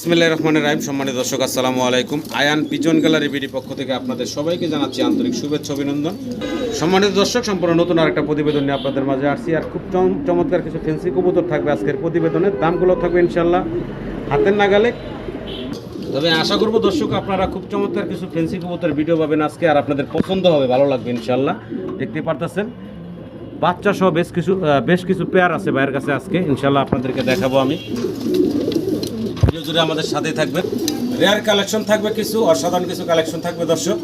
ইসমিল্লাহ রহমানের রাহিম। সম্মানিত দর্শক, আসসালামু আলাইকুম। আয়ান পিজন গ্যালারি বিডি পক্ষ থেকে আপনাদের সবাইকে জানাচ্ছি আন্তরিক শুভেচ্ছা, অভিনন্দন। সম্মানিত দর্শক, সম্পূর্ণ নতুন আরেকটা প্রতিবেদন নিয়ে আপনাদের মাঝে আসছি। আর খুব চম- চমৎকার কিছু ফেন্সি কবুতর থাকবে আজকের প্রতিবেদনের দামগুলো থাকবে ইনশাল্লাহ হাতের নাগালে। তবে আশা করব দর্শক, আপনারা খুব চমৎকার কিছু ফেন্সি কবুতর ভিডিও পাবেন আজকে। আর আপনাদের পছন্দ হবে, ভালো লাগবে ইনশাল্লাহ দেখতে পারতেছেন? বাচ্চা সহ বেশ কিছু বেশ কিছু পেয়ার আছে ভাইয়ের কাছে আজকে। ইনশাল্লাহ আপনাদেরকে দেখাবো আমি। জুড়ে আমাদের সাথেই থাকবেন। রেয়ার কালেকশন থাকবে কিছু, অসাধারণ কিছু কালেকশন থাকবে দর্শক।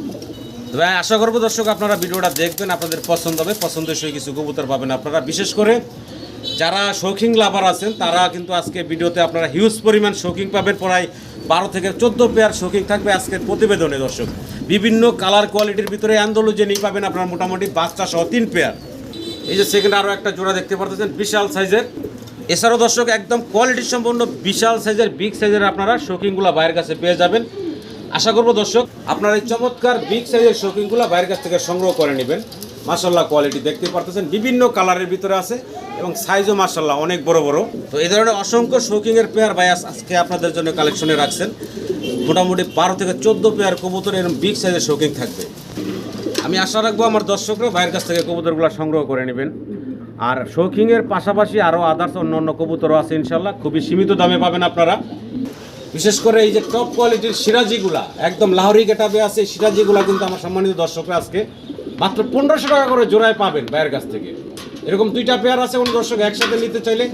তবে আশা করব দর্শক আপনারা ভিডিওটা দেখবেন, আপনাদের পছন্দ হবে পছন্দসই কিছু কবুতর পাবেন আপনারা। বিশেষ করে যারা শৌখিন লাভার আছেন, তারা কিন্তু আজকে ভিডিওতে আপনারা হিউজ পরিমাণ শৌখিন পাবেন। প্রায় বারো থেকে চোদ্দ পেয়ার শৌখিন থাকবে আজকের প্রতিবেদনে দর্শক। বিভিন্ন কালার কোয়ালিটির ভিতরে অ্যান্ডোলোজেনিক পাবেন আপনারা মোটামুটি বাচ্চা সহ তিন পেয়ার এই যে সেকেন্ড আরও একটা জোড়া দেখতে পারতেছেন, বিশাল সাইজের এছাড়াও দর্শক, একদম কোয়ালিটি সম্পন্ন, বিশাল সাইজের বিগ সাইজের আপনারা শৌখিনগুলো বাইরের কাছে পেয়ে যাবেন। আশা করব দর্শক, আপনারা এই চমৎকার বিগ সাইজের শৌখিনগুলো বাইরের কাছ থেকে সংগ্রহ করে নেবেন। মাসাল্লাহ কোয়ালিটি দেখতে পারতেছেন, বিভিন্ন কালারের ভিতরে আছে এবং সাইজও মাসাল্লাহ অনেক বড় বড়। তো এই ধরনের অসংখ্য শৌখিনের পেয়ার ভাই আজকে আপনাদের জন্য কালেকশনে রাখছেন। মোটামুটি বারো থেকে চোদ্দ পেয়ার কবুতর এরকম বিগ সাইজের শৌখিন থাকবে। আমি আশা রাখব আমার দর্শকরা ভাইয়ের কাছ থেকে কবুতরগুলো সংগ্রহ করে নেবেন। আর শৌখিংয়ের পাশাপাশি আরও আদার্স অন্য অন্য কবুতরও আছে ইনশাল্লাহ খুবই সীমিত দামে পাবেন আপনারা। বিশেষ করে এই যে টপ কোয়ালিটির সিরাজিগুলা, একদম লাহরি গেটাবে আছে সিরাজিগুলা কিন্তু আমার সম্মানিত দর্শকরা আজকে মাত্র পনেরোশো টাকা করে জোড়ায় পাবেন ভাইয়ের কাছ থেকে। এরকম দুইটা পেয়ার আছে কোন দর্শক একসাথে নিতে চাইলে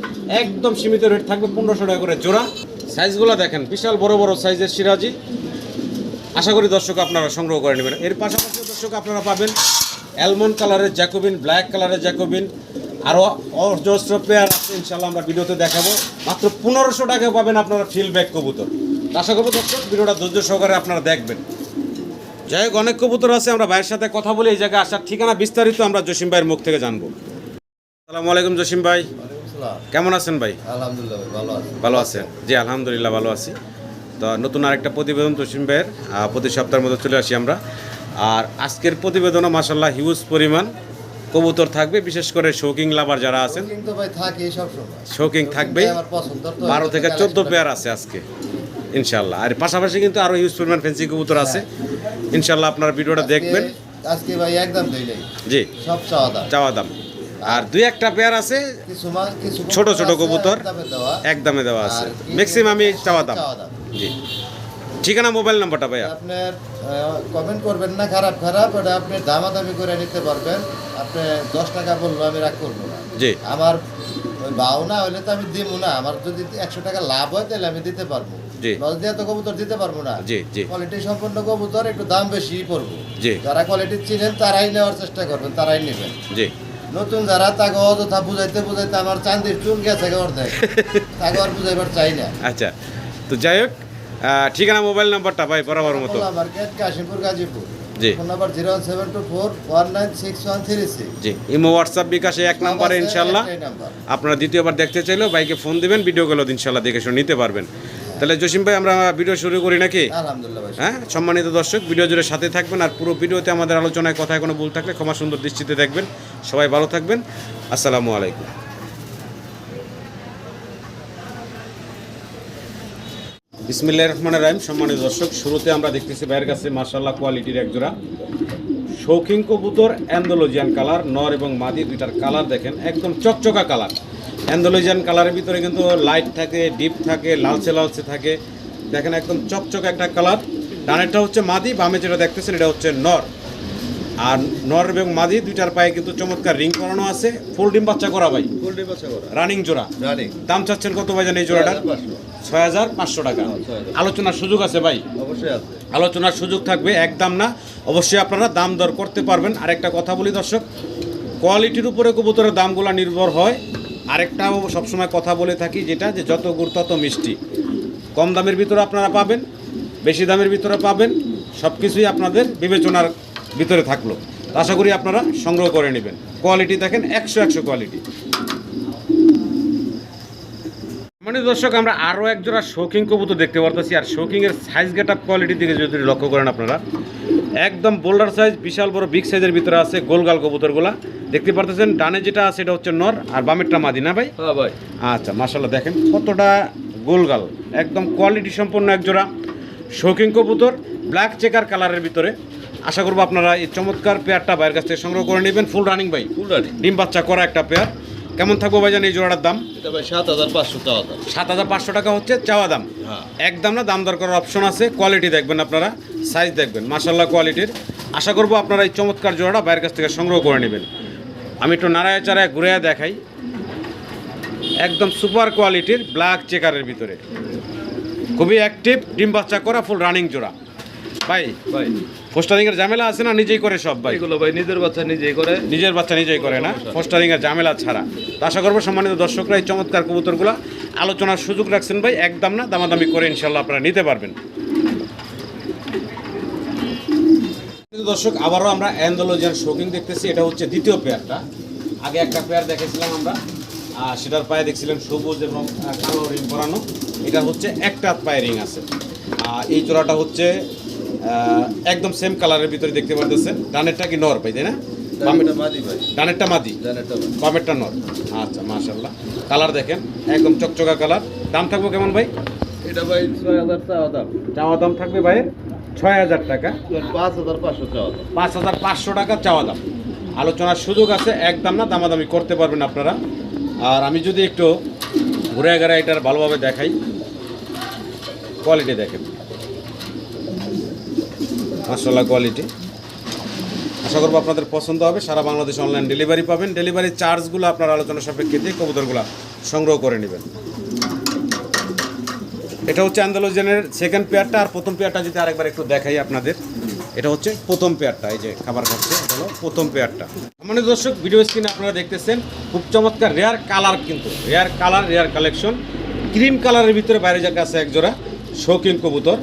একদম সীমিত রেট থাকবে পনেরোশো টাকা করে জোড়া। সাইজগুলো দেখেন, বিশাল বড় বড় সাইজের সিরাজি। আশা করি দর্শক আপনারা সংগ্রহ করে নেবেন। এর পাশাপাশি দর্শক আপনারা পাবেন অ্যালমন্ড কালারের জ্যাকোবিন ব্ল্যাক কালারের জ্যাকোবিন আরও অজস্র পেয়ার আছে ইনশাল্লাহ আমরা ভিডিওতে দেখাবো। মাত্র পনেরোশো টাকা পাবেন আপনারা ফিল ব্যাক কবুতর। আশা করব দর্শক ভিডিওটা ধৈর্য সহকারে আপনারা দেখবেন। যাই হোক অনেক কবুতর আছে আমরা ভাইয়ের সাথে কথা বলে এই জায়গায় আসার ঠিকানা বিস্তারিত আমরা জসিম ভাইয়ের মুখ থেকে জানব। আসসালামু আলাইকুম জসিম ভাই। কেমন আছেন ভাই? আলহামদুলিল্লাহ ভালো আছি। ভালো আছেন? জি আলহামদুলিল্লাহ ভালো আছি। তো নতুন আরেকটা প্রতিবেদন তসিম ভাইয়ের প্রতি সপ্তাহের মধ্যে চলে আসি আমরা। আর আজকের প্রতিবেদনও মাসাল্লাহ হিউজ পরিমাণ। কবুতর থাকবে বিশেষ করে শৌকিং লাভার যারা আছেন। শৌকিং তো বারো থেকে চোদ্দ পেয়ার আছে আজকে ইনশাল্লাহ আর পাশাপাশি কিন্তু আরও হিউজ পরিমাণ ফেন্সি কবুতর আছে। ইনশাল্লাহ আপনারা ভিডিওটা দেখবেন। আজকে ভাই একদম জি। সব চাওয়া দাম। চাওয়া দাম। আর দুই একটা পেয়ার আছে ছোট ছোট কবুতর একদমে দেওয়া। আছে। ম্যাক্সিমামই চাওয়া দাম। জি। ঠিকানা মোবাইল নাম্বারটা ভাইয়া। আপনার কমেন্ট করবেন না খারাপ খারাপ এটা আপনি দামাদামি করে নিতে পারবেন। আপনি দশ টাকা বলল আমি রাগ করব না। জি। আমার বাও না হলে তো আমি দিব না। আমার যদি একশো টাকা লাভ হয় তাহলে আমি দিতে পারব। জি। লস দিয়ে তো কবুতর দিতে পারব না। জি জি। কোয়ালিটি সম্পন্ন কবুতর একটু দাম বেশি পড়ব। জি। যারা কোয়ালিটি চিনেন তারাই নেওয়ার চেষ্টা করবেন তারাই নেবেন। জি। নতুন যারা তাকে অযথা বুঝাইতে বুঝাইতে আমার চান্দির চুল গেছে অর্ধেক তাকে আর বুঝাইবার চাই না। আচ্ছা তো যাই হোক ঠিকানা মোবাইল নাম্বারটা ভাই বরাবর মতো। জি। জি ইমো হোয়াটসঅ্যাপ বিকাশে এক নাম্বারে ইনশাল্লাহ। আপনারা দ্বিতীয়বার দেখতে চাইলেও বাইকে ফোন দিবেন ভিডিওগুলো ইনশাল্লাহ দেখে শুনে নিতে পারবেন। তাহলে জসিম ভাই আমরা ভিডিও শুরু করি নাকি? হ্যাঁ সম্মানিত দর্শক ভিডিও জুড়ে সাথে থাকবেন আর পুরো ভিডিওতে আমাদের আলোচনায় কথায় কোনো ভুল থাকলে ক্ষমা সুন্দর দৃষ্টিতে দেখবেন। সবাই ভালো থাকবেন। আসসালামু আলাইকুম। বিসমিল্লাহ রহমান রাহিম। সম্মানিত দর্শক শুরুতে আমরা দেখতেছি ভাইয়ের কাছে মার্শাল্লাহ কোয়ালিটির একজোড়া শৌখিন কবুতর অ্যান্ডোলজিয়ান কালার নর এবং মাদি দুইটার কালার দেখেন একদম চকচকা কালার। অ্যান্ডোলজিয়ান কালারের ভিতরে কিন্তু লাইট থাকে ডিপ থাকে লালচে লালচে থাকে। দেখেন একদম চকচক একটা কালার। ডানেরটা হচ্ছে মাদি বামে যেটা দেখতেছেন এটা হচ্ছে নর। আর নর এবং মাদি দুইটার পায়ে কিন্তু চমৎকার রিং করানো আছে। ফুল ডিম বাচ্চা করা ভাই। পোল্ট্রি বাচ্চা করা। রানিং জোড়া। রানিং। দাম চাচ্ছেন কত ভাই জানেন এই জোড়াটা ছয় হাজার পাঁচশো টাকা। আলোচনার সুযোগ আছে ভাই? অবশ্যই আছে। আলোচনার সুযোগ থাকবে একদম না। অবশ্যই আপনারা দাম দর করতে পারবেন। আরেকটা কথা বলি দর্শক কোয়ালিটির উপরে কবুতরের দামগুলো নির্ভর হয়। আরেকটাও সবসময় কথা বলে থাকি যেটা যে যত গুড় তত মিষ্টি। কম দামের ভিতরে আপনারা পাবেন বেশি দামের ভিতরে পাবেন সব কিছুই আপনাদের বিবেচনার ভিতরে থাকল। আশা করি আপনারা সংগ্রহ করে নেবেন। কোয়ালিটি দেখেন একশো একশো কোয়ালিটি। মানে দর্শক আমরা আরও এক জোড়া শৌখিন কবুতর দেখতে পারতেছি আর শৌখিংয়ের সাইজ গেট আপ কোয়ালিটির দিকে যদি লক্ষ্য করেন আপনারা একদম বোল্ডার সাইজ বিশাল বড় বিগ সাইজের ভিতরে আছে গোলগাল কবুতরগুলা। দেখতে পারতেছেন ডানে যেটা আছে এটা হচ্ছে নর আর বামেরটা মাদি না ভাই? হ্যাঁ ভাই। আচ্ছা মার্শাল্লাহ দেখেন কতটা গোলগাল একদম কোয়ালিটি সম্পন্ন এক জোড়া শৌখিন কবুতর ব্ল্যাক চেকার কালারের ভিতরে। আশা করব আপনারা এই চমৎকার পেয়ারটা বাইরের কাছ থেকে সংগ্রহ করে নেবেন। ফুল রানিং ভাই। ফুল রানি ডিম বাচ্চা করা একটা পেয়ার কেমন থাকব ভাইজান এই জোড়াটার দাম? সাত হাজার পাঁচশো চাওয়া দাম। সাত হাজার পাঁচশো টাকা হচ্ছে চাওয়া দাম। হ্যাঁ। একদম না দাম দর করার অপশন আছে। কোয়ালিটি দেখবেন আপনারা সাইজ দেখবেন। মাসাল্লাহ কোয়ালিটির আশা করব আপনারা এই চমৎকার জোড়াটা বাইরের কাছ থেকে সংগ্রহ করে নেবেন। আমি একটু নারায় চারায় ঘুরে দেখাই। একদম সুপার কোয়ালিটির ব্ল্যাক চেকারের ভিতরে। খুবই অ্যাক্টিভ ডিম বাচ্চা করা ফুল রানিং জোড়া। ভাই ভাই। পোস্টারিং এর ঝামেলা আছে না? নিজেই করে সব ভাই। এগুলো ভাই নিজের বাচ্চা নিজেই করে। নিজের বাচ্চা নিজেই করে না? পোস্টারিং এর ঝামেলা ছাড়া। আশা করব সম্মানিত দর্শকরা এই চমৎকার কবুতরগুলো আলোচনার সুযোগ রাখছেন ভাই। একদম না? দামাদামি করে ইনশাল্লাহ আপনারা নিতে পারবেন। দর্শক আবারও আমরা অ্যান্ডোলজিয়ান শোকিং দেখতেছি। এটা হচ্ছে দ্বিতীয় পেয়ারটা। আগে একটা পেয়ার দেখেছিলাম আমরা। আর সেটার পায়ে দেখছিলাম সবুজ এবং কালো রিং পরানো। এটা হচ্ছে একটা পায়ে রিং আছে। আর এই জোড়াটা হচ্ছে একদম সেম কালারের ভিতরে দেখতে পারতেছেন। ডানেরটা কি নর ভাই তাই না? ভাই। ডানেরটা মাদি? বামেরটা নর। আচ্ছা মাশাল্লাহ কালার দেখেন একদম চকচকা কালার দাম থাকব কেমন ভাই? এটা ভাই ছয় হাজার চাওয়া দাম। চাওয়া দাম থাকবে ভাইয়ের ছয় হাজার টাকা। পাঁচ হাজার পাঁচশো চাওয়া দাম। পাঁচ হাজার পাঁচশো টাকা চাওয়া দাম। আলোচনার সুযোগ আছে একদম না দামাদামি করতে পারবেন আপনারা। আর আমি যদি একটু ঘুরে ঘুরে এটার ভালোভাবে দেখাই কোয়ালিটি দেখেন। মাসাল্লাহ কোয়ালিটি আশা করব আপনাদের পছন্দ হবে। সারা বাংলাদেশ অনলাইন ডেলিভারি পাবেন। ডেলিভারি চার্জগুলো আপনার আলোচনা সাপেক্ষে দিয়ে কবুতরগুলো সংগ্রহ করে নেবেন। এটা হচ্ছে আন্দোলনের সেকেন্ড পেয়ারটা আর প্রথম পেয়ারটা যদি আরেকবার একটু দেখাই আপনাদের, এটা হচ্ছে প্রথম পেয়ারটা এই যে খাবার খাচ্ছে হলো প্রথম পেয়ারটা মানে দর্শক ভিডিও স্ক্রিনে আপনারা দেখতেছেন, খুব চমৎকার রেয়ার কালার কিন্তু। Rare colour rare collection cream কালারের ভিতরে বাইরে জায়গা আছে একজোড়া শৌখিন কবুতর।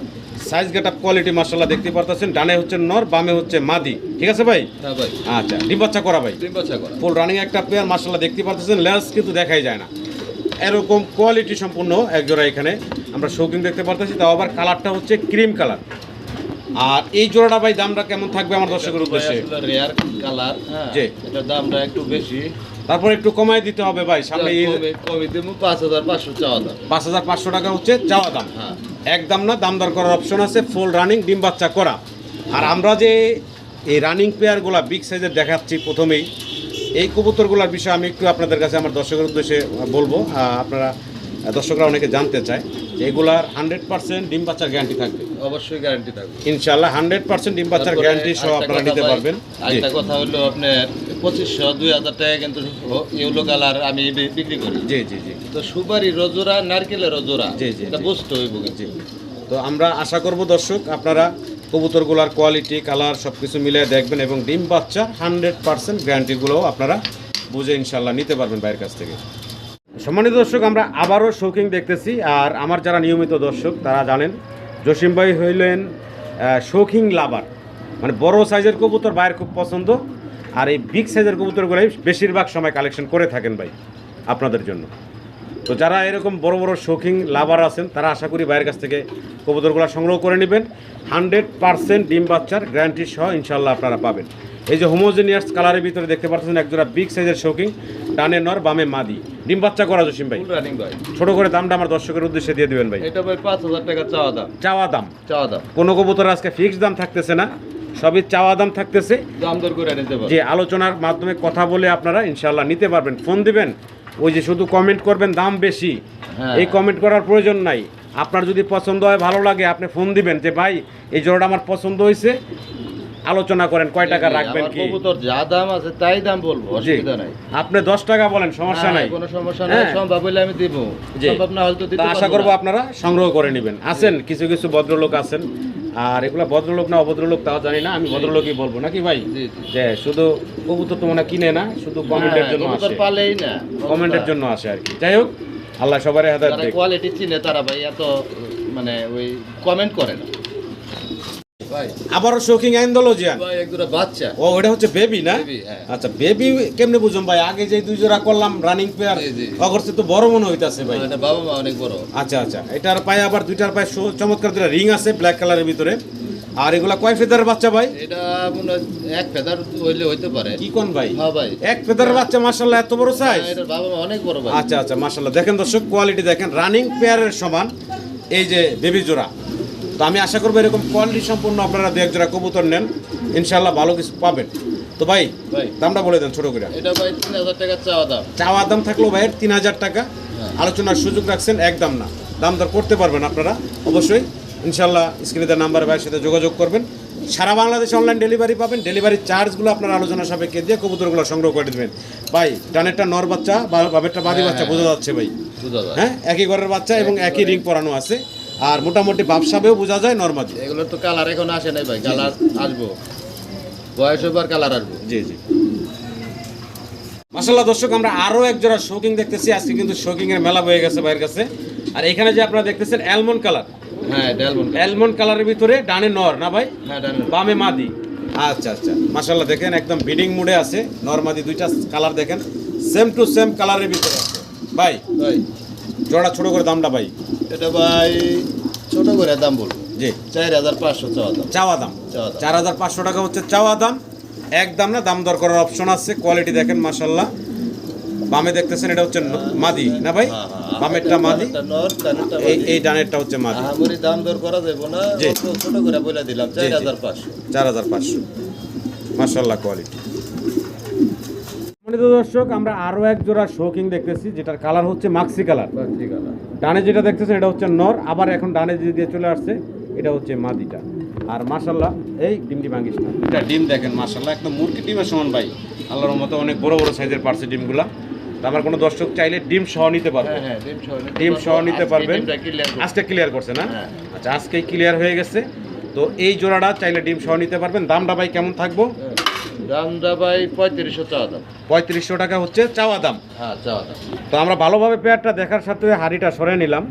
সাইজ গেট আপ কোয়ালিটি মার্শাল্লাহ দেখতে পারতেছেন। ডানে হচ্ছে নর বামে হচ্ছে মাদি। ঠিক আছে ভাই? হ্যাঁ ভাই। আচ্ছা ডিম বাচ্চা করা ভাই? ডিম বাচ্চা করা। ফুল রানিং একটা পেয়ার মার্শাল্লাহ দেখতে পারতেছেন। লেন্স কিন্তু দেখাই যায় না। এরকম কোয়ালিটি সম্পূর্ণ একজোড়া এখানে। আমরা শৌখিন দেখতে পারতেছি তাও আবার কালারটা হচ্ছে ক্রিম কালার আর এই জোড়াটা ভাই দামটা কেমন থাকবে আমার দর্শকের উদ্দেশ্যে? রেয়ার কালার জি। এটার দামটা একটু বেশি। তারপর একটু কমাই দিতে হবে ভাই সামনে কমে দেবো পাঁচ হাজার পাঁচশো চাওয়া দাম। পাঁচ হাজার পাঁচশো টাকা হচ্ছে চাওয়া দাম। হ্যাঁ। একদম না দাম দর করার অপশন আছে ফুল রানিং ডিম বাচ্চা করা। আর আমরা যে এই রানিং পেয়ারগুলা বিগ সাইজের দেখাচ্ছি প্রথমেই এই কবুতরগুলোর বিষয়ে আমি একটু আপনাদের কাছে আমার দর্শকের উদ্দেশ্যে বলব আপনারা দর্শকরা অনেকে জানতে চায় যে এগুলার হান্ড্রেড পার্সেন্ট ডিম বাচ্চার গ্যারান্টি থাকবে। অবশ্যই গ্যারান্টি থাকবে। ইনশাল্লাহ হান্ড্রেড পার্সেন্ট ডিম বাচ্চার গ্যারান্টি সহ আরেকটা আপনারা নিতে পারবেন। আরেকটা কথা হলো আপনার পঁচিশশো দুই হাজার টাকা কিন্তু ইউলো কালার আমি বিক্রি করি। জি জি জি। তো সুপারি রজোরা নারকেলের রজোরা জি, জি, এটা। বুঝতে হইব জি। তো আমরা আশা করব দর্শক আপনারা কবুতরগুলোর কোয়ালিটি কালার সব কিছু মিলিয়ে দেখবেন এবং ডিম বাচ্চা হান্ড্রেড পার্সেন্ট গ্যারান্টিগুলোও আপনারা বুঝে ইনশাল্লাহ নিতে পারবেন বাইরের কাছ থেকে। সম্মানিত দর্শক আমরা আবারও শৌকিং দেখতেছি আর আমার যারা নিয়মিত দর্শক তারা জানেন জসিম ভাই হইলেন শৌখিং লাভার মানে বড় সাইজের কবুতর বাইরের খুব পছন্দ। আর এই বিগ সাইজের কবুতরগুলোই বেশিরভাগ সময় কালেকশন করে থাকেন ভাই আপনাদের জন্য। তো যারা এরকম বড় বড় শৌখিন লাভার আছেন তারা আশা করি বাইরের কাছ থেকে কবুতরগুলো সংগ্রহ করে নেবেন। হান্ড্রেড পার্সেন্ট ডিম বাচ্চার গ্যারান্টি সহ ইনশাল্লাহ আপনারা পাবেন। এই যে হোমোজেনিয়াস কালারের ভিতরে দেখতে পাচ্ছেন একজোড়া বিগ সাইজের শৌখিন ডানে নর বামে মাদি। ডিম বাচ্চা করা জসিম ভাই। ছোট করে দামটা আমার দর্শকের উদ্দেশ্যে দিয়ে দিবেন ভাই। এটা ভাই পাঁচ হাজার টাকা চাওয়া দাম। চাওয়া দাম। চাওয়া দাম। কোনো কবুতর আজকে ফিক্সড দাম থাকতেছে না। সবই চাওয়া দাম থাকতেছে। যে আলোচনার মাধ্যমে কথা বলে আপনারা ইনশাল্লাহ নিতে পারবেন। ফোন দিবেন ওই যে শুধু কমেন্ট করবেন দাম বেশি। হ্যাঁ। এই কমেন্ট করার প্রয়োজন নাই। আপনার যদি পছন্দ হয় ভালো লাগে আপনি ফোন দিবেন যে ভাই এই জোড়াটা আমার পছন্দ হয়েছে। আলোচনা করেন কয় টাকা রাখবেন কি? কবুতর যা দাম আছে তাই দাম বলব অসুবিধা নাই। আপনি দশ টাকা বলেন সমস্যা হ্যাঁ, নাই। কোনো সমস্যা নাই হ্যাঁ। সম্ভব হলে আমি দিব। সম্ভব না হলে তো দিতে আশা করব আপনারা সংগ্রহ করে নেবেন। আছেন কিছু কিছু ভদ্রলোক আছেন। আর এগুলো ভদ্রলোক না অভদ্রলোক তাও জানি না আমি ভদ্রলোকই বলব। নাকি ভাই। যে শুধু কবুতর তো মনে কিনে না শুধু কমেন্টের জন্য আসে। পালেই না কমেন্টের জন্য আসে আর কি। যাই হোক আল্লাহ সবার হাতে দেয় কোয়ালিটি চিনে তারা ভাই এত মানে ওই কমেন্ট করে না। আবারও শৌখিং ভাই বাচ্চা। ও ওটা হচ্ছে বেবি না? হ্যাঁ। আচ্ছা বেবি কেমনে ভাই? আগে যে দুই জোড়া করলাম রানিং পেয়ার। তো বড় মনে হইতাছে ভাই। বাবা মা অনেক বড়। আচ্ছা আচ্ছা এটার পায়ে আবার দুইটার পায়ে চমৎকার দুটা রিং আছে ব্ল্যাক কালারের ভিতরে। আর এগুলা কয় বাচ্চা ভাই? এটা মনে এক ফেদার হইলে হইতে পারে। কি কোন ভাই? হ্যাঁ ভাই। এক বাচ্চা এত বড় সাইজ হ্যাঁ, বাবা অনেক বড় ভাই। আচ্ছা আচ্ছা দেখেন দর্শক কোয়ালিটি দেখেন রানিং পেয়ারের সমান। এই যে বেবি জোড়া। তো আমি আশা করব এরকম কোয়ালিটি সম্পূর্ণ আপনারা দু এক জোড়া কবুতর নেন। ইনশাল্লাহ ভালো কিছু পাবেন। তো ভাই দামটা বলে দেন ছোট করে। এটা ভাই তিন হাজার টাকা চাওয়া দাম। চাওয়া দাম থাকল ভাইয়ের তিন হাজার টাকা। হ্যাঁ। আলোচনার সুযোগ রাখছেন একদম না। দাম দর করতে পারবেন আপনারা অবশ্যই। ইনশাল্লাহ স্ক্রিনে দেওয়া নাম্বার ভাইয়ের সাথে যোগাযোগ করবেন। সারা বাংলাদেশে অনলাইন ডেলিভারি পাবেন। ডেলিভারি চার্জগুলো আপনার আলোচনা সাপেক্ষে দিয়ে কবুতরগুলো সংগ্রহ করে দেবেন। ভাই টানেরটা নর বাচ্চা বা বাবেরটা বাদি হ্যাঁ, বাচ্চা হ্যাঁ। বোঝা যাচ্ছে ভাই? হ্যাঁ একই ঘরের বাচ্চা এবং একই একই রিং পরানো আছে। আর মোটামুটি বাপসাবেও বোঝা যায় নর্মাদি এগুলোর তো কালার এখন আসে নাই ভাই কালার আসব। বয়স হবার কালার আসব। জি জি। মাসাল্লাহ দর্শক আমরা আরও এক জোড়া শোকিং দেখতেছি। আজকে কিন্তু শোকিং এর মেলা হয়ে গেছে বাইরের কাছে। আর এখানে যে আপনারা দেখতেছেন অ্যালমন্ড কালার হ্যাঁ অ্যালমন্ড কালারের ভিতরে ডানে নর না ভাই? হ্যাঁ ডান বামে মাদি। আচ্ছা আচ্ছা। মাসাল্লাহ দেখেন একদম বিডিং মুডে আছে। নর মাদি দুইটা কালার দেখেন। সেম টু সেম কালারের ভিতরে আছে। ভাই ভাই। জোড়া ছোট করে দামটা ভাই? এটা ভাই ছোট করে দাম বলব। জি। চার হাজার পাঁচশো চাওয়া দাম। চাওয়া দাম। চার হাজার পাঁচশো টাকা হচ্ছে চাওয়া দাম। এক দাম না দাম দর করার অপশন আছে। কোয়ালিটি দেখেন মাসাল্লাহ বামে দেখতেছেন এটা হচ্ছে মাদি না ভাই? হ্যাঁ, হ্যাঁ। বামেরটা মাদি। এই ডানেরটা হচ্ছে মাদি। আহামরি দাম দর করা যাবে না ছোট করে বলে দিলাম চার জি। হাজার পাঁচশো। দর্শক আমরা আরও এক জোড়া শোকিং দেখতেছি যেটার কালার হচ্ছে মাক্সি কালার ডানে যেটা দেখতেছেন এটা হচ্ছে নর আবার এখন ডানে যে দিয়ে চলে আসছে এটা হচ্ছে মাদিটা। আর মাশাল্লাহ এই ডিমটি ভাঙ্গিস না। এটা ডিম দেখেন মাশাল্লাহ একদম মুরগি ডিমের সমান ভাই। আল্লাহর মতো অনেক বড় বড় সাইজের পারছে ডিমগুলা। তো আমার কোনো দর্শক চাইলে ডিম সহ নিতে পারবে। হ্যাঁ হ্যাঁ ডিম সহ নিতে ডিম পারব। সহ নিতে আজকে ক্লিয়ার করছে। না? হ্যাঁ। আচ্ছা আজকেই ক্লিয়ার হয়ে গেছে। তো এই জোড়াটা চাইলে ডিম সহ নিতে পারবেন। দামটা ভাই কেমন থাকব। দামটা ভাই পঁয়ত্রিশশো চাওয়া দাম। পঁয়ত্রিশশো টাকা হচ্ছে চাওয়া দাম। হ্যাঁ চাওয়া দাম। তো আমরা ভালোভাবে পেয়ারটা দেখার সাথে হাড়িটা সরে নিলাম।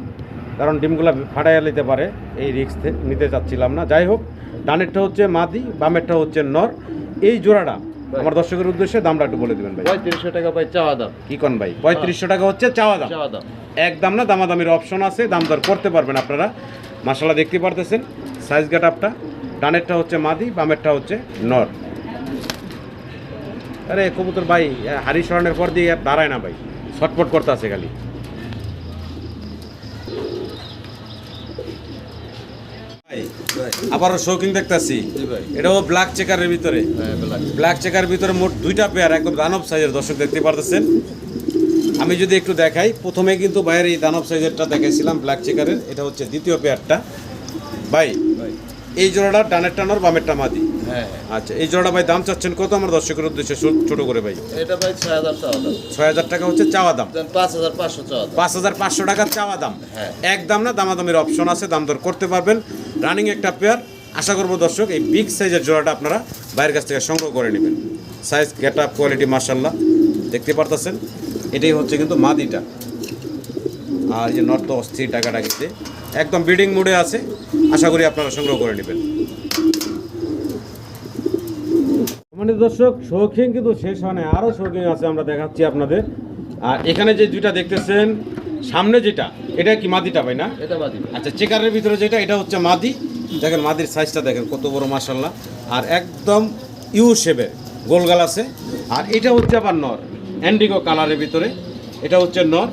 কারণ ডিমগুলো ফাটাইয়া নিতে পারে এই রিস্ক নিতে চাচ্ছিলাম না। যাই হোক ডানেরটা হচ্ছে মাদি বামেরটা হচ্ছে নর। এই জোড়াটা আমার দর্শকের উদ্দেশ্যে দামটা একটু বলে দিবেন ভাই। পঁয়ত্রিশশো টাকা ভাই চাওয়া দাম। কি কন ভাই? পঁয়ত্রিশশো টাকা হচ্ছে চাওয়া দাম। চাওয়া দাম। একদম না দামাদামির অপশন আছে দাম দর করতে পারবেন আপনারা। মাসালা দেখতে পারতেছেন সাইজ গেট আপটা ডানেরটা হচ্ছে মাদি বামেরটা হচ্ছে নর। আরে কবুতর ভাই হারি সরানোর পর দিয়ে আর দাঁড়ায় না ভাই ছটপট করতে আছে খালি আবারও শৌকিং দেখতেছি। এটাও ব্ল্যাক চেকারের ভিতরে। ব্ল্যাক চেকার ভিতরে মোট দুইটা পেয়ার একদম দানব সাইজের দর্শক দেখতে পারতেছেন। আমি যদি একটু দেখাই প্রথমে কিন্তু বাইরের এই দানব সাইজেরটা দেখাইছিলাম ব্ল্যাক চেকারের এটা হচ্ছে দ্বিতীয় পেয়ারটা ভাই এই জোড়াটা ডানের টানর বামেরটা মাদি। হ্যাঁ আচ্ছা এই জোড়াটা ভাই দাম চাচ্ছেন কত আমার দর্শকের উদ্দেশ্যে? ছোট করে ভাই। এটা ভাই ছয় হাজার চাওয়া দাম। ছয় হাজার টাকা হচ্ছে চাওয়া দাম। পাঁচ হাজার পাঁচশো চাওয়া পাঁচ হাজার পাঁচশো টাকা চাওয়া দাম। হ্যাঁ। এক দাম না দামাদামির অপশন আছে দাম দর করতে পারবেন। রানিং একটা পেয়ার আশা করব দর্শক এই বিগ সাইজের জোড়াটা আপনারা বাইরের কাছ থেকে সংগ্রহ করে নেবেন। সাইজ গেট আপ কোয়ালিটি মার্শাল্লাহ দেখতে পারতেছেন? এটাই হচ্ছে কিন্তু মাদিটা। আর যে নর্থ অস্থির টাকাটা কিন্তু একদম বিডিং মুডে আছে। আশা করি আপনারা সংগ্রহ করে নেবেন। মানে দর্শক শৌখিন কিন্তু শেষ হয় না আরও শৌখিন আছে আমরা দেখাচ্ছি আপনাদের। আর এখানে যে দুইটা দেখতেছেন সামনে যেটা এটা কি মাদিটা ভাই না? এটা বাদি আচ্ছা চেকারের ভিতরে যেটা এটা হচ্ছে মাদি। দেখেন মাদির সাইজটা দেখেন কত বড় মাসাল্লাহ আর একদম ইউ শেপের গোলগাল আছে। আর এটা হচ্ছে আবার নর অ্যান্ডিগো কালারের ভিতরে। এটা হচ্ছে নর।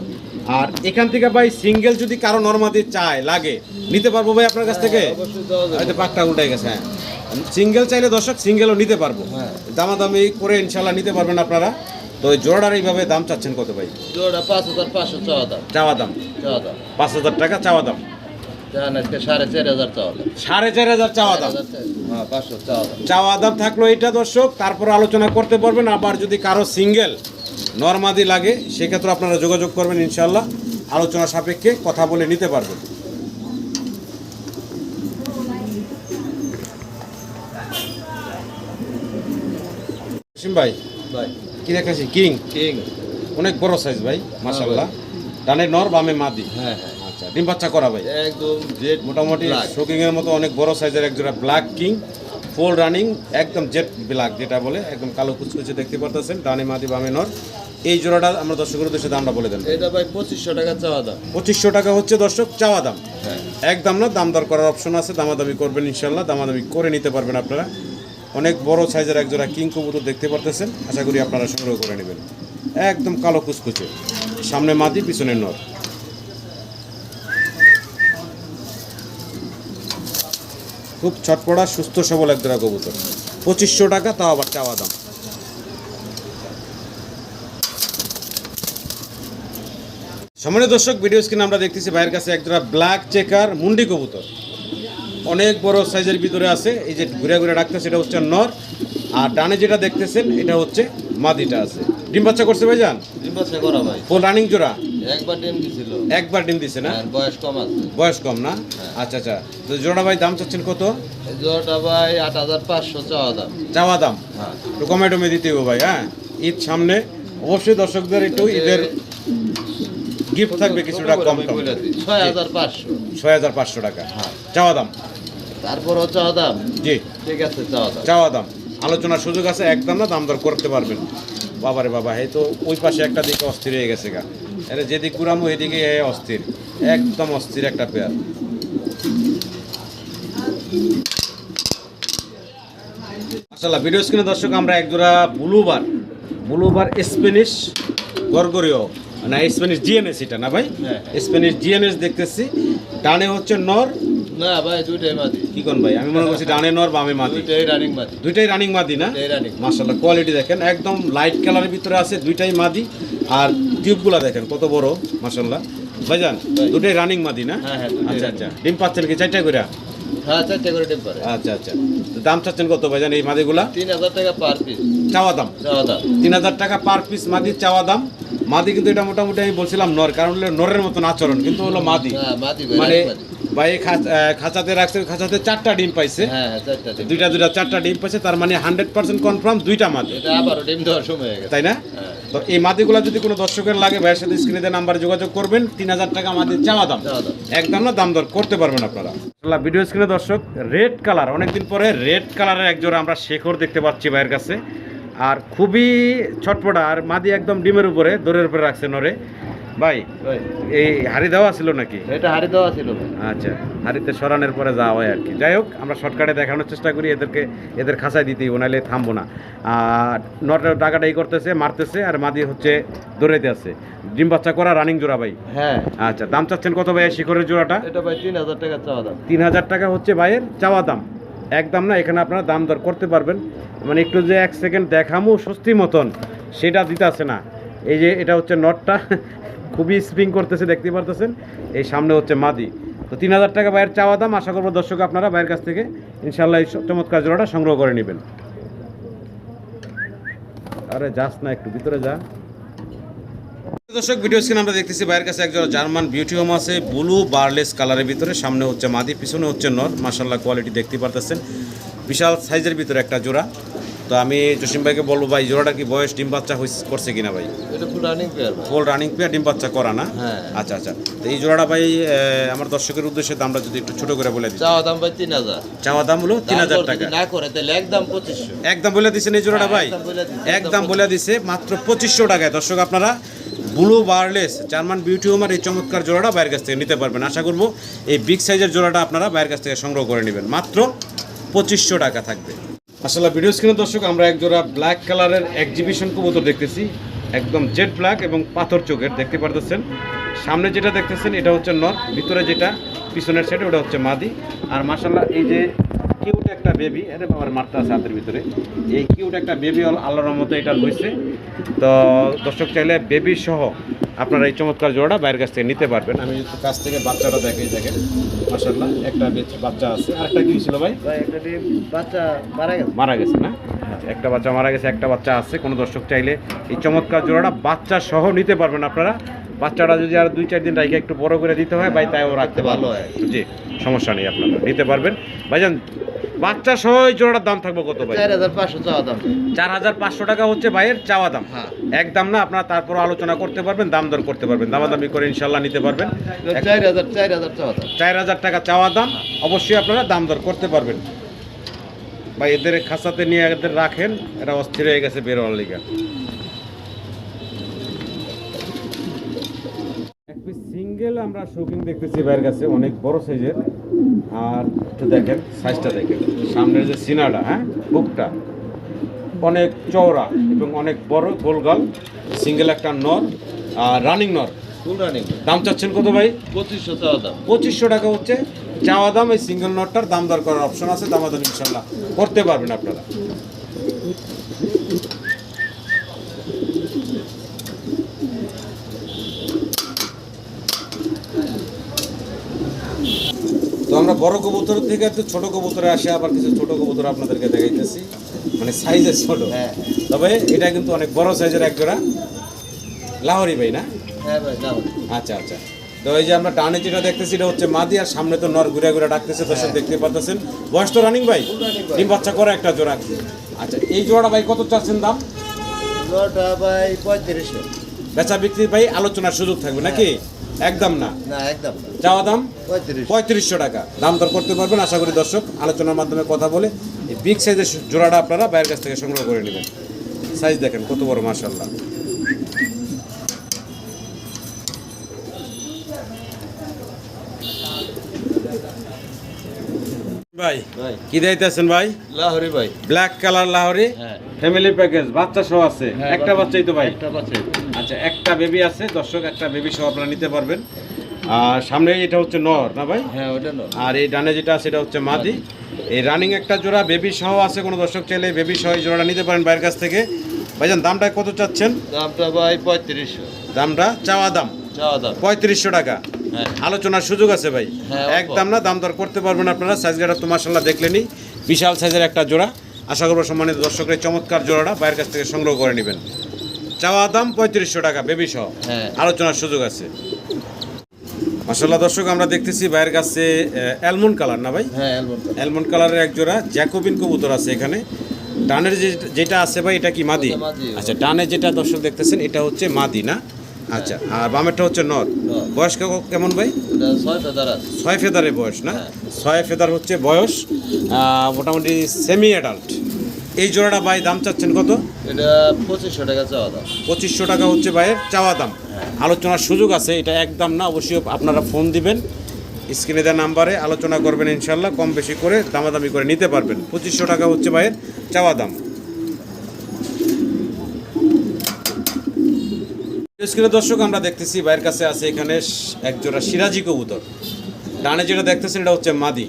আর এখান থেকে ভাই সিঙ্গেল যদি কারও নর্মাদি চায় লাগে নিতে পারব ভাই আপনার কাছ থেকে? অবশ্যই হয়তো পাকটা উল্টাই গেছে হ্যাঁ। সিঙ্গেল চাইলে দর্শক সিঙ্গেলও নিতে পারব। হ্যাঁ। দামাদামি করে ইনশাল্লাহ নিতে পারবেন আপনারা। তো ওই জোড়ার এইভাবে দাম চাচ্ছেন কত ভাই? জোড়া পাঁচ হাজার পাঁচশো চাওয়া দাম। চাওয়া দাম। চাওয়া দাম। পাঁচ হাজার টাকা চাওয়া দাম। সাড়ে চার হাজার চাওয়া দাম। চাওয়া দাম। থাকল এটা দর্শক। তারপর আলোচনা করতে পারবেন। আবার যদি কারও সিঙ্গেল নর্মাদি লাগে সেক্ষেত্রে আপনারা যোগাযোগ করবেন ইনশাল্লাহ আলোচনা সাপেক্ষে কথা বলে নিতে পারবেন। সিম ভাই ভাই। কি দেখাচ্ছি কিং। কিং। অনেক বড় সাইজ ভাই মাশাল্লাহ ডানে নর বামে মাদি। হ্যাঁ হ্যাঁ। আচ্ছা ডিম বাচ্চা করা ভাই? একদম জেড মোটামুটি Black। শোকিং এর মতো অনেক বড় সাইজের এক জোড়া ব্ল্যাক কিং ফুল রানিং একদম জেট ব্ল্যাক যেটা বলে একদম কালো কুচকুচে দেখতে পারতেছেন ডানে মাদি বামে নর। এই জোড়াটা আমরা দর্শকের উদ্দেশ্যে দামটা বলে দেন এটা ভাই পঁচিশশো টাকা চাওয়া দাম। পঁচিশশো টাকা হচ্ছে দর্শক চাওয়া দাম। হ্যাঁ। একদম না দাম দর করার অপশন আছে দামাদামি করবেন ইনশাল্লাহ দামাদামি করে নিতে পারবেন আপনারা। অনেক বড় সাইজের এক জোড়া কিং কবুতর দেখতে পারতেছেন। আশা করি আপনারা সংগ্রহ করে নেবেন। একদম কালো কুচকুচে। সামনে মাদি, পিছনে নর। খুব ছটপড়া সুস্থ, সবল এক জোড়া কবুতর। পঁচিশশো টাকা, তাও আবার চাওয়া দাম। সামনে দর্শক, ভিডিও স্ক্রিনে আমরা দেখতেছি ভাইয়ের কাছে একজোড়া ব্ল্যাক চেকার মুন্ডি কবুতর। অনেক বড় সাইজের ভিতরে আছে। এই যে ঘুরে ঘুরে ডাকতে সেটা হচ্ছে নর। আর ডানে যেটা দেখতেছেন এটা হচ্ছে মাদিটা আছে। ডিম বাচ্চা করছে ভাই যান ডিম বাচ্চা করা ভাই। ফুল রানিং জোড়া? একবার ডিম দিছিল। একবার ডিম দিছে না? বয়স কম আছে। বয়স কম না? আচ্ছা আচ্ছা। তো জোড়া ভাই দাম চাচ্ছেন কত? জোড়াটা ভাই আট হাজার পাঁচশো চাওয়া দাম। চাওয়া দাম? হ্যাঁ। একটু কমে টমে দিতে হবে ভাই হ্যাঁ? ঈদ সামনে। অবশ্যই দর্শকদের একটু ঈদের গিফট থাকবে কিছুটা কম টম ছয় হাজার পাঁচশো। ছয় হাজার পাঁচশো টাকা। হ্যাঁ। চাওয়া দাম? তারপরও চাওয়া দাম? জি। ঠিক আছে চাওয়া দাম। চাওয়া দাম। আলোচনার সুযোগ আছে একদম না দাম দর করতে পারবেন। বাবারে বাবা এই তো ওই পাশে একটা দিকে অস্থির হয়ে গেছে গা। এটা যেদিক ঘুরামো এদিকে এ অস্থির। একদম অস্থির একটা পেয়ার। মাসাল্লাহ ভিডিও স্ক্রিনে দর্শক আমরা একজোড়া ব্লুবার ব্লুবার স্প্যানিশ গরগরীয় না স্প্যানিশ জিএনএস এটা না ভাই? হ্যাঁ। স্প্যানিশ জিএনএস দেখতেছি। ডানে হচ্ছে নর না ভাই দুইটাই মাদি। কি কোন ভাই? আমি মনে করছি ডানে নর বামে মাদি। দুইটাই রানিং মাদি। দুইটাই রানিং মাদি না? দুইটাই মাশাল্লাহ কোয়ালিটি দেখেন একদম লাইট কালারের ভিতরে আছে দুইটাই মাদি। আর টিউবগুলা দেখেন কত বড় মাশাল্লাহ ভাইজান ভাই। দুটাই রানিং মাদি না? হ্যাঁ, হ্যাঁ, আচ্ছা আচ্ছা। ডিম পাচ্ছেন কি চারটা করে হ্যাঁ করে আচ্ছা আচ্ছা। দাম চাচ্ছেন কত ভাইজান এই মাদিগুলা? তিন হাজার টাকা পার পিস চাওয়া দাম? চাওয়া দাম। তিন হাজার টাকা পার পিস মাদির চাওয়া দাম। মাদি কিন্তু এটা মোটামুটি আমি বলছিলাম নর কারণ নরের মতন আচরণ কিন্তু হলো মাদি। মাদি মানে মাদি ভাই খাঁচাতে রাখছে খাঁচাতে চারটা ডিম পাইছে। হ্যাঁ হ্যাঁ দুইটা দুইটা চারটা ডিম পাইছে তার মানে হান্ড্রেড পার্সেন্ট কনফার্ম দুইটা মাদি। এটা ডিম দেওয়ার সময় তাই না? হ্যাঁ। তো এই মাদিগুলো যদি কোনো দর্শকের লাগে ভাইয়ের সাথে স্ক্রিনে নাম্বারে যোগাযোগ করবেন তিন হাজার টাকা মাদির চাওয়া দাম। একদম না দাম দর করতে পারবেন আপনারা। ভিডিও স্ক্রিনে দর্শক রেড কালার অনেকদিন পরে রেড কালারের একজোড়া আমরা শেখর দেখতে পাচ্ছি ভাইয়ের কাছে। আর খুবই ছটপটা আর মাদি একদম ডিমের উপরে দৌড়ের উপরে রাখছে নরে ভাই এই হাড়ি দেওয়া ছিল নাকি? এটা হাড়ি দেওয়া ছিল। আচ্ছা হাড়িতে সরানোর পরে যাওয়া হয় আর কি। যাই হোক আমরা শর্টকাটে দেখানোর চেষ্টা করি এদেরকে এদের খাঁচায় দিতেই নাহলে থামবো না। আর নটের টাকাটাই করতেছে মারতেছে আর মাদি হচ্ছে দৌড়াইতে আছে। ডিম বাচ্চা করা রানিং জোড়া ভাই। হ্যাঁ। আচ্ছা দাম চাচ্ছেন কত ভাই শিখরের জোড়াটা? এটা ভাই তিন হাজার টাকা চাওয়া দাম। তিন হাজার টাকা হচ্ছে ভাইয়ের চাওয়া দাম। একদম না এখানে আপনারা দাম দর করতে পারবেন। মানে একটু যে এক সেকেন্ড দেখামু স্বস্তি মতন সেটা দিতে আসে না। এই যে এটা হচ্ছে নটটা। খুবই স্প্রিং করতেছে, দেখতে পারতেছেন? এই সামনে হচ্ছে মাদি। তো তিন হাজার টাকা ভাইয়ের চাওয়া দাম, আশা করব দর্শক আপনারা ভাইয়ের কাছ থেকে ইনশাল্লাহ এই চমৎকার জোড়াটা সংগ্রহ করে নেবেন। আরে, যাস না একটু, ভিতরে যা। দর্শক ভিডিও স্ক্রিন আমরা দেখতেছি বাইরের কাছে একজন জার্মান বিউটি হোম আছে ব্লু বার্লেস কালারের ভিতরে, সামনে হচ্ছে মাদি, পিছনে হচ্ছে নর। মাসাল্লাহ কোয়ালিটি দেখতে পারতেছেন। বিশাল সাইজের ভিতরে একটা জোড়া। তো আমি জসিম ভাইকে বলব ভাই জোড়াটা কি বয়স ডিম বাচ্চা করছে কিনা ভাই? ফুল রানিং পেয়ার ভাই। ফুল রানিং পেয়ার ডিম বাচ্চা করা না? হ্যাঁ। আচ্ছা আচ্ছা। তো এই জোড়াটা ভাই আমার দর্শকের উদ্দেশ্যে দামটা যদি একটু ছোট করে বলে দিই। চাওয়া দাম ভাই তিন হাজার। চাওয়া দাম হলো তিন হাজার টাকা। না করে তাহলে একদম পঁচিশশো। একদম বলে দিচ্ছেন এই জোড়াটা ভাই। হ্যাঁ, একদম বলে একদম একদম বলে দিছে মাত্র পঁচিশশো টাকায়। দর্শক আপনারা blue barless German beauty homer এই চমৎকার জোড়াটা বাইরের কাছ থেকে নিতে পারবেন। আশা করব এই বিগ সাইজের জোড়াটা আপনারা বাইরের কাছ থেকে সংগ্রহ করে নেবেন। মাত্র পঁচিশশো টাকা থাকবে। আসলে ভিডিও স্ক্রিনে দর্শক, আমরা একজোড়া ব্ল্যাক কালারের এক্সিবিশন কবুতর দেখতেছি। একদম জেড ব্ল্যাক এবং পাথর চোখের, দেখতে পারতেছেন? সামনে যেটা দেখতেছেন, এটা হচ্ছে নথ ভিতরে যেটা, পিছনের সাইডে ওটা হচ্ছে মাদি। আর মাসাল্লাহ এই যে একটা বেবি আরে বাবার মারতে আছে হাতের ভিতরে। এই কিউট একটা বেবি হল আল্লাহর রহমতে এটা হয়েছে। তো দর্শক চাইলে বেবি সহ আপনারা এই চমৎকার জোড়াটা বাইরের কাছ থেকে নিতে পারবেন। আমি কাছ থেকে বাচ্চাটা দেখাই দেখেন। মাসাল্লাহ একটা বেচ- বাচ্চা আছে। আর একটা কি ছিল ভাই? বাচ্চা মারা গেছে। মারা গেছে না? আচ্ছা, একটা বাচ্চা মারা গেছে একটা বাচ্চা আছে। কোনো দর্শক চাইলে এই চমৎকার জোড়াটা বাচ্চা সহ নিতে পারবেন আপনারা। বাচ্চাটা যদি আর দুই চার দিন রাখে একটু বড় করে দিতে হয় ভাই তাইও রাখতে ভালো হয়। জি সমস্যা নেই আপনারা নিতে পারবেন। ভাইজান বাচ্চা সহ জোড়াটার দাম থাকবে কত ভাই? চার হাজার পাঁচশো দাম। টাকা হচ্ছে ভাইয়ের চাওয়া দাম। হ্যাঁ। একদম না আপনারা তারপর আলোচনা করতে পারবেন দাম দর করতে পারবেন দামাদামি করে ইনশাল্লাহ নিতে পারবেন। এক- চার হাজার দাম। চার টাকা চাওয়া দাম অবশ্যই আপনারা দাম দর করতে পারবেন। বা এদের খাসাতে নিয়ে এদের রাখেন এরা অস্থির হয়ে গেছে বেরোয়ার লিগা। আমরা শৌখিন দেখতেছি বাইরের কাছে অনেক বড় সাইজের। আর একটু দেখেন সাইজটা দেখেন। সামনের যে সিনাটা হ্যাঁ বুকটা অনেক চওড়া এবং অনেক বড় গোলগাল সিঙ্গেল একটা নর আর রানিং নর। ফুল রানিং দাম চাচ্ছেন কত ভাই? পঁচিশশো চাওয়া দাম। পঁচিশশো টাকা হচ্ছে। চাওয়া দাম এই সিঙ্গেল নটটার দাম দর করার অপশন আছে দাম দাম ইনশাল্লাহ করতে পারবেন আপনারা। বড় কবুতর থেকে তো ছোট কবুতরে আসে আবার কিছু ছোট কবুতর আপনাদেরকে দেখাইতেছি। মানে সাইজের ছোট। হ্যাঁ। তবে এটা কিন্তু অনেক বড় সাইজের এক জোড়া লাহোরি ভাই না? হ্যাঁ আচ্ছা আচ্ছা। তো এই যে আমরা টানে যেটা দেখতেছি এটা হচ্ছে মাদি আর সামনে তো নর ঘুরে ঘুরে ডাকতেছে দর্শক দেখতে পারতেছেন। বয়স তো রানিং ভাই? ডিম বাচ্চা করে একটা জোড়া। আচ্ছা এই জোড়াটা ভাই কত চাচ্ছেন দাম? নটা ভাই পঁয়ত্রিশশো। বেচা বিক্রি ভাই আলোচনার সুযোগ থাকবে নাকি? একদম না। না একদম চাওয়া দাম? পঁয়ত্রিশশো টাকা। দাম দর করতে পারবেন আশা করি দর্শক আলোচনার মাধ্যমে কথা বলে এই বিগ সাইজের জোড়াটা আপনারা বাইরের কাছ থেকে সংগ্রহ করে নেবেন। সাইজ দেখেন কত বড় মার্শাল্লাহ ভাই। ভাই। কি দিতেছেন ভাই? লাহরি ভাই। Black colour Lahori. হ্যাঁ। ফ্যামিলি প্যাকেজ বাচ্চা সহ আছে। হ্যাঁ, একটা বাচ্চাই তো ভাই। একটা বাচ্চা আচ্ছা একটা বেবি আছে। দর্শক একটা বেবি সহ আপনারা নিতে পারবেন। আর সামনে এটা হচ্ছে নর না ভাই? হ্যাঁ ওটা আর এই ডানে যেটা আছে এটা হচ্ছে মাদি। এই রানিং একটা জোড়া বেবি সহ আছে। কোনো দর্শক চাইলে বেবি সহ এই জোড়াটা নিতে পারেন বাইরের কাছ থেকে। ভাইজান দামটা কত চাচ্ছেন? দামটা ভাই পঁয়ত্রিশশো। দামটা চাওয়া দাম? পঁয়ত্রিশশো টাকা। হ্যাঁ। আলোচনার সুযোগ আছে ভাই। হ্যাঁ, একদম না দাম দর করতে পারবেন আপনারা। সাইজ গাটা তো মার্শাল্লাহ দেখলেনি বিশাল সাইজের একটা জোড়া। আশা করব সম্মানিত দর্শকের চমৎকার জোড়াটা বাইরের কাছ থেকে সংগ্রহ করে নেবেন। চাওয়া দাম পঁয়ত্রিশশো টাকা বেবি সহ। হ্যাঁ। আলোচনার সুযোগ আছে। মাসাল্লাহ দর্শক আমরা দেখতেছি বাইরের কাছে অ্যালমন্ড কালার না ভাই? হ্যাঁ অ্যালমন্ড কালারের এক জোড়া জ্যাকোবিন কবুতর আছে এখানে। ডানের যে যেটা আছে ভাই এটা কি মাদি? মাদি। আচ্ছা ডানে যেটা দর্শক দেখতেছেন এটা হচ্ছে মাদি না? আচ্ছা আর বামেরটা হচ্ছে নর নর। বয়স কেমন ভাই? ছয় ফেদার ফেদারের বয়স না? হ্যাঁ। ছয় ফেদার হচ্ছে বয়স মোটামুটি সেমি অ্যাডাল্ট এই জোড়াটা ভাই দাম চাচ্ছেন কত? এটা পঁচিশশো টাকা চাওয়া দাম। পঁচিশশো টাকা হচ্ছে ভাইয়ের চাওয়া দাম। আলোচনার সুযোগ আছে এটা একদম না অবশ্যই আপনারা ফোন দিবেন। স্ক্রিনে দেওয়া নাম্বারে আলোচনা করবেন ইনশাল্লাহ কম বেশি করে দামাদামি করে নিতে পারবেন। পঁচিশশো টাকা হচ্ছে ভাইয়ের চাওয়া দাম। স্ক্রিনে দর্শক, আমরা দেখতেছি ভাইয়ের কাছে আছে এখানে স- এক জোড়া সিরাজি কবুতর। ডানে যেটা দেখতেছেন এটা হচ্ছে মাদি,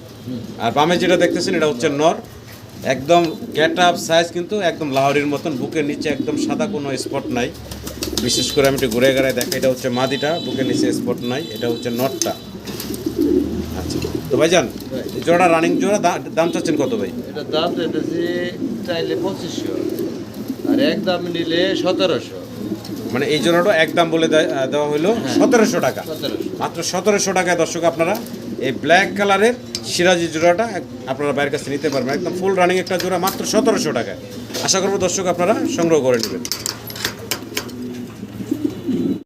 আর বামে যেটা দেখতেছেন এটা হচ্ছে নর। একদম গেট আপ সাইজ কিন্তু একদম লাহরির মতন, বুকের নিচে একদম সাদা কোনো স্পট নাই। বিশেষ করে আমি একটু ঘুরে ঘুরায় দেখা এটা হচ্ছে মাদিটা, বুকের নিচে স্পট নাই, এটা হচ্ছে নটটা আচ্ছা তো ভাইজান, এই জোড়া রানিং জোড়া দাম চাচ্ছেন কত ভাই? এটা দাম চাইলে পঁচিশশো, আর এক দাম নিলে সতেরোশো। মানে এই জোড়াটা একদম বলে দেওয়া হলো সতেরোশো টাকা। মাত্র সতেরোশো টাকায় দর্শক আপনারা এই ব্ল্যাক কালারের সিরাজি জোড়াটা আপনারা বাইরের কাছে নিতে পারবেন। একদম ফুল রানিং একটা জোড়া মাত্র সতেরোশো টাকায়। আশা করব দর্শক আপনারা সংগ্রহ করে নেবেন।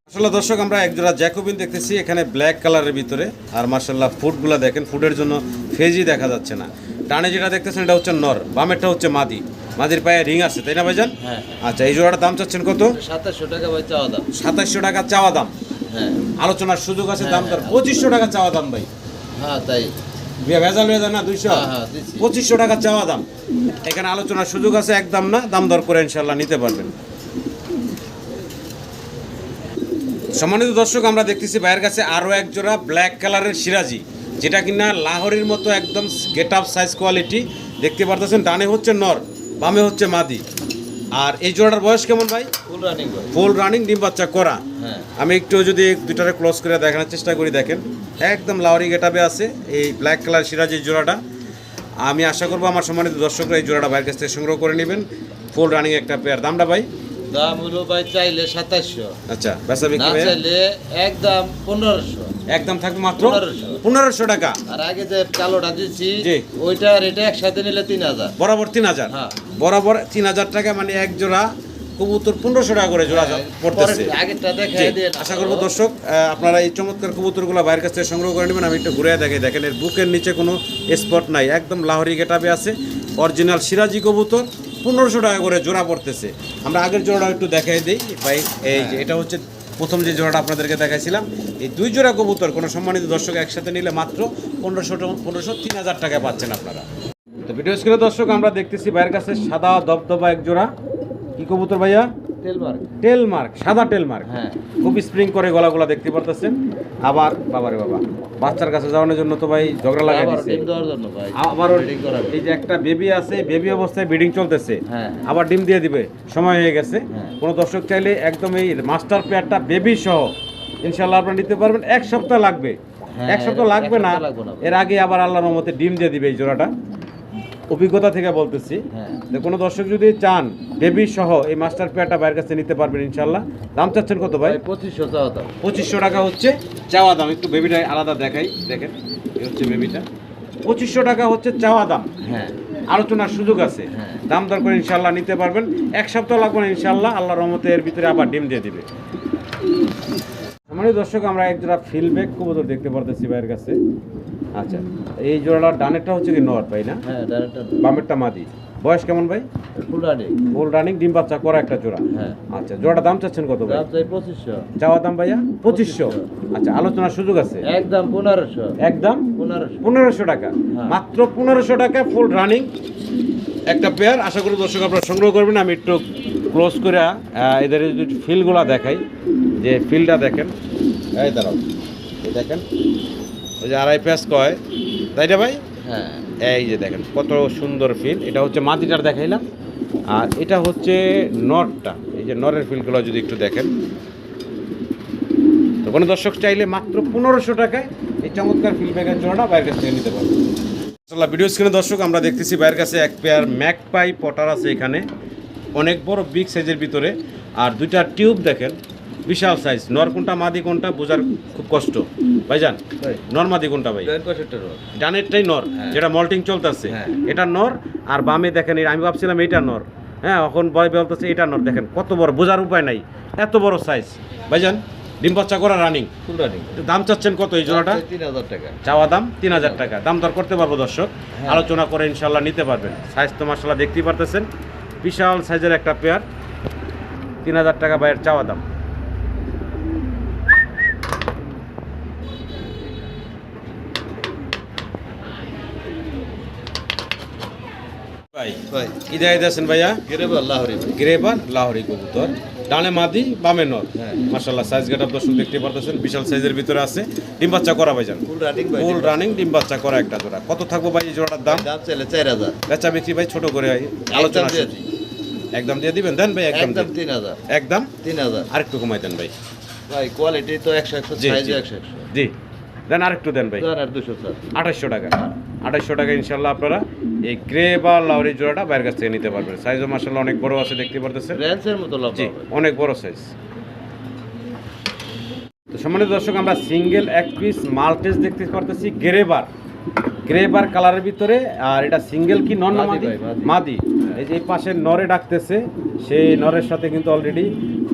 আসলে দর্শক আমরা এক জোড়া জ্যাকোবিন দেখতেছি এখানে ব্ল্যাক কালারের ভিতরে। আর মার্শাল্লাহ ফুডগুলো দেখেন ফুডের জন্য ফেজই দেখা যাচ্ছে না। ডানে যেটা দেখতেছেন এটা হচ্ছে নর বামেরটা হচ্ছে মাদি। মাদির পায়ে রিং আছে তাই না ভাইজান? হ্যাঁ আচ্ছা এই জোড়াটার দাম চাচ্ছেন কত? সাতাশশো টাকা ভাই চাওয়া দাম। সাতাশশো টাকা চাওয়া দাম। হ্যাঁ। আলোচনার সুযোগ আছে হ্যাঁ, দাম তার হ্যাঁ। পঁচিশশো টাকা চাওয়া দাম ভাই। হ্যাঁ তাই। ভেজাল ভেজাল না দুইশো? হ্যাঁ, হ্যাঁ। পঁচিশশো টাকা চাওয়া দাম। এখানে আলোচনার সুযোগ আছে একদম না দাম দর করে ইনশাল্লাহ নিতে পারবেন। সম্মানিত দর্শক আমরা দেখতেছি ভাইয়ের কাছে আরও এক জোড়া ব্ল্যাক কালারের সিরাজি যেটা কিনা লাহোরের মতো একদম গেট আপ সাইজ কোয়ালিটি দেখতে পারতেছেন ডানে হচ্ছে নর। বামে হচ্ছে মাদি। আর এই জোড়াটার বয়স কেমন ভাই? ফুল রানিং ফুল রানিং ডিম বাচ্চা করা। হ্যাঁ। আমি একটু যদি দুটারে ক্লোজ করে দেখানোর চেষ্টা করি দেখেন। একদম লাউরি গেটাবে আছে এই ব্ল্যাক কালার সিরাজের জোড়াটা। আমি আশা করব আমার সম্মানিত দর্শকরা এই জোড়াটা বাইরের কাছ থেকে সংগ্রহ করে নেবেন। ফুল রানিং একটা পেয়ার দামটা ভাই? দাম হলো ভাই চাইলে সাতাশশো। আচ্ছা বেচা বিক্রি চাইলে একদম পনেরোশো। একদম থাকবে মাত্র 1500 পনেরোশো টাকা। আর আগে যে কালোটা দিচ্ছি জি। ওইটা রেটে একসাথে নিলে তিন হাজার। বরাবর তিন হাজার। হ্যাঁ। বরাবর তিন হাজার টাকা মানে এক জোড়া কবুতর পনেরোশো টাকা করে জোড়া হ্যাঁ, পড়তেছে। আশা করব দর্শক আপনারা এই চমৎকার কবুতরগুলো বাইরের কাছ থেকে সংগ্রহ করে নেবেন। আমি একটু ঘুরে দেখে দেখেন এর বুকের নিচে কোনো স্পট নাই। একদম লাহরি গেটাবে আছে অরিজিনাল সিরাজি কবুতর পনেরোশো টাকা করে জোড়া পড়তেছে। আমরা আগের জোড়াটা একটু দেখাই দিই। ভাই এই যে এটা হচ্ছে প্রথম যে জোড়াটা আপনাদেরকে দেখাইছিলাম এই দুই জোড়া কবুতর কোনো সম্মানিত দর্শক একসাথে নিলে মাত্র পনেরোশো পনেরোশো তিন হাজার টাকা পাচ্ছেন আপনারা। ভিডিও স্ক্রিনে দর্শক আমরা দেখতেছি ভাইয়ের কাছে সাদা দবদবা এক জোড়া কি কবুতর ভাইয়া? তেলমার্ক টেল মার্ক সাদা টেল মার্ক হ্যাঁ। খুব স্প্রিং করে গলাগুলা দেখতে পারতেছেন। আবার বাবারে বাবা বাচ্চার কাছে যাওয়ানোর জন্য তো ভাই ঝগড়া লাগাই ভাই। আবার এই যে একটা বেবি আছে বেবি অবস্থায় ব্রিডিং চলতেছে। হ্যাঁ। আবার ডিম দিয়ে দিবে সময় হয়ে গেছে। হ্যাঁ। কোনো দর্শক চাইলে একদম এই মাস্টার পেয়ারটা বেবি সহ ইনশাল্লাহ আপনারা নিতে পারবেন। এক সপ্তাহ লাগবে। হ্যাঁ, এক সপ্তাহ লাগবে না। সপ্তাহ লাগবে না। এর আগে আবার আল্লাহর রহমতে ডিম দিয়ে দিবে এই জোড়াটা। অভিজ্ঞতা থেকে বলতেছি হ্যাঁ। কোনো দর্শক যদি চান বেবি সহ এই মাস্টার পেয়ারটা বাইরের কাছে নিতে পারবেন ইনশাল্লাহ দাম চাচ্ছেন কত ভাই? পঁচিশশো চাওয়া দাম। পঁচিশশো টাকা হচ্ছে চাওয়া দাম। একটু বেবিটা আলাদা দেখাই দেখেন এই হচ্ছে বেবিটা। পঁচিশশো টাকা হচ্ছে চাওয়া দাম। হ্যাঁ। আলোচনার সুযোগ আছে। হ্যাঁ। দাম দর করে ইনশাল্লাহ নিতে পারবেন। এক সপ্তাহ লাগবে ইনশাল্লাহ আল্লাহ রহমতে এর ভিতরে আবার ডিম দিয়ে দিবে। আমার দর্শক আমরা এক জোড়া ফিলব্যাক কবুতর দেখতে পারতেছি ভাইয়ের কাছে। আচ্ছা এই জোড়াটার ডানেরটা হচ্ছে কি নর ভাই না? হ্যাঁ ডাইরেক্টর বামেরটা মাদি। বয়স কেমন ভাই? ফুল রানিং ডিম বাচ্চা করা একটা জোড়া। হ্যাঁ। আচ্ছা জোড়াটা দাম চাচ্ছেন কত ভাই? দাম চাই পঁচিশশো। চাওয়া দাম ভাইয়া? পঁচিশশো। আচ্ছা আলোচনার সুযোগ আছে? একদম পনেরোশো। একদম? পনেরোশো। পনেরোশো টাকা। হ্যাঁ। মাত্র পনেরোশো টাকা ফুল রানিং একটা পেয়ার আশা করি দর্শক আপনারা সংগ্রহ করবেন। আমি একটু ক্লোজ করে এদের যদি ফিলগুলা দেখাই যে ফিলটা দেখেন। এই দাঁড়াও এই দেখেন ওই যে আড়াই পেঁয়াজ কয় তাই না ভাই? হ্যাঁ। এই যে দেখেন কত সুন্দর ফিল এটা হচ্ছে মাটিটার দেখাইলাম। আর এটা হচ্ছে নরটা এই যে নরের ফিলগুলো যদি একটু দেখেন। তো কোনো দর্শক চাইলে মাত্র পনেরোশো টাকায় এই চমৎকার ফিল ব্যাগের জোড়াটা বাইরের কাছ থেকে নিতে পারবেন। আসলে ভিডিও স্ক্রিনে দর্শক আমরা দেখতেছি বাইরের কাছে এক পেয়ার ম্যাক পাই পটার আছে এখানে। অনেক বড় বিগ সাইজের ভিতরে। আর দুইটা টিউব দেখেন বিশাল সাইজ নর কোনটা মাদি কোনটা বোঝার খুব কষ্ট। ভাইজান ভাই। নর মাদি কোনটা ভাই? ডানেরটাই নর হ্যাঁ। যেটা মল্টিং চলতেছে। হ্যাঁ। এটা নর আর বামে দেখেন আমি ভাবছিলাম এইটা নর। হ্যাঁ এখন বয় বলতেছে এটা নর। দেখেন কত বড় বোঝার উপায় নাই। এত বড় সাইজ ভাইজান ডিম বাচ্চা করা রানিং ফুল রাডি দাম চাচ্ছেন কত এই জোড়াটা? তিন হাজার টাকা। চাওয়া দাম তিন হাজার টাকা। দাম দর করতে পারব দর্শক। হ্যাঁ। আলোচনা করে ইনশাল্লাহ নিতে পারবেন। সাইজ তো মাসাল্লাহ দেখতেই পারতেছেন। বিশাল সাইজের একটা পেয়ার তিন হাজার টাকা বাইরের চাওয়া দাম। ভাই ভাই। কি দেখাই ভাইয়া? গেরে আল্লাহরি ভাই গ্রেবার লাহোরি কবুতর। ডানে মাদি বামে নর হ্যাঁ। মাসাল্লাহ সাইজ গেট আপ দর্শক দেখতে পারতেছেন বিশাল সাইজের ভিতরে আছে। ডিম বাচ্চা করা ভাইজান। ফুল রানিং ফুল রানিং ডিম বাচ্চা। করা একটা জোড়া। কত থাকব ভাই এই জোড়াটার দাম? দাম চাইলে চার হাজার। বেচা বিক্রি ভাই ছোট করে আলোচনা একদম দিয়ে একদম দিয়ে দিবেন? দেন ভাই একদম। তিন হাজার। একদম? তিন হাজার। আরেকটু কমাই দেন ভাই। ভাই কোয়ালিটি তো একশো একশো সাইজ। একশো একশো। জি। দেন আরেকটু দেন ভাই। আঠাশশো টাকা। আঠাশশো টাকা ইনশাল্লাহ আপনারা এই গ্রে বা লাউরি জোড়াটা বাইরের কাছ থেকে নিতে পারবেন। সাইজও মাসাল্লাহ অনেক বড় আছে দেখতে পারতেছে রেঞ্জের মতো লাভ জি অনেক বড় সাইজ তো সম্মানিত দর্শক আমরা সিঙ্গেল এক পিস মাল্টেজ দেখতে পারতেছি গ্রেবার গ্রেবার কালারের ভিতরে আর এটা সিঙ্গেল কি নন মাদি মাদি? এই যে পাশে নরে ডাকতেছে সেই নরের সাথে কিন্তু অলরেডি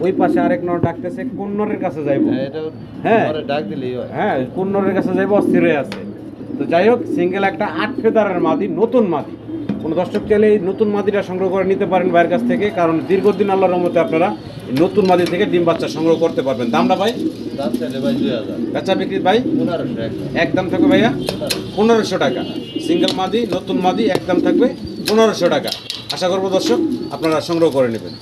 ওই পাশে আরেক নর ডাকতেছে কোন নরের কাছে যাইবো? হ্যাঁ এটা হ্যাঁ। ডাক দিলেই হয়। হ্যাঁ কোন নরের কাছে যাইবো অস্থির হয়ে আছে। তো যাই হোক সিঙ্গেল একটা আট ফেদারের মাদি নতুন মাদি। কোনো দর্শক চাইলে এই নতুন মাদিটা সংগ্রহ করে নিতে পারেন বাইরের কাছ থেকে কারণ দীর্ঘদিন আল্লাহর রহমতে আপনারা নতুন মাদি থেকে ডিম বাচ্চা সংগ্রহ করতে পারবেন। দামটা ভাই? দাম চাইলে ভাই দুই হাজার। বেচা বিক্রি ভাই? পনেরোশো একদম একদম থাকবে ভাইয়া? পনেরোশো। টাকা। সিঙ্গেল মাদি নতুন মাদি একদম থাকবে পনেরোশো টাকা। আশা করব দর্শক আপনারা সংগ্রহ করে নেবেন।